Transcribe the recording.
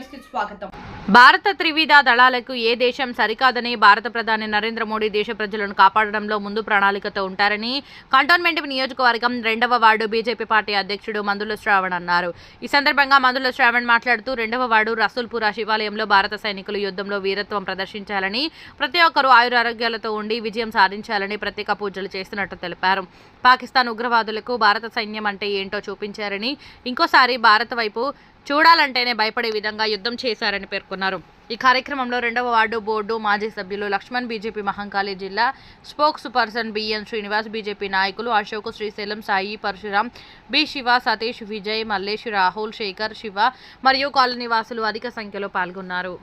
स्वागत భారత త్రివిధ దళాలకు ఏ దేశం సరికాదని భారత ప్రధాని నరేంద్ర మోడీ దేశ ప్రజలను కాపాడడంలో ముందు ప్రణాళికతో ఉంటారని కంటోన్మెంట్ నియోజకవర్గం రెండవ వార్డు బీజేపీ పార్టీ అధ్యక్షుడు మందుల శ్రావణ్ అన్నారు. ఈ సందర్భంగా మందుల శ్రావణ్ మాట్లాడుతూ రెండవ వార్డు రసూల్పురా శివాలయంలో భారత సైనికులు యుద్ధంలో వీరత్వం ప్రదర్శించాలని ప్రతి ఒక్కరూ ఆయురారోగ్యాలతో ఉండి విజయం సాధించాలని ప్రత్యేక పూజలు చేస్తున్నట్టు తెలిపారు. పాకిస్తాన్ ఉగ్రవాదులకు భారత సైన్యం అంటే ఏంటో చూపించారని ఇంకోసారి భారత వైపు చూడాలంటేనే భయపడే విధంగా యుద్ధం చేశారని పేర్కొన్నారు. ఈ కార్యక్రమంలో రెండవ వార్డు బోర్డు మాజీ సభ్యులు లక్ష్మణ్ బీజేపీ మహంకాళి జిల్లా spokesperson BN Srinivas BJP నాయకులు అశోక్ శ్రీశైలం సాయి పరశురాం బి శివ సతీష్ విజయ్ మల్లేష్ రాహుల్ శేఖర్ శివ మరియు కాలనీవాసులు అధిక సంఖ్యలో పాల్గొన్నారు.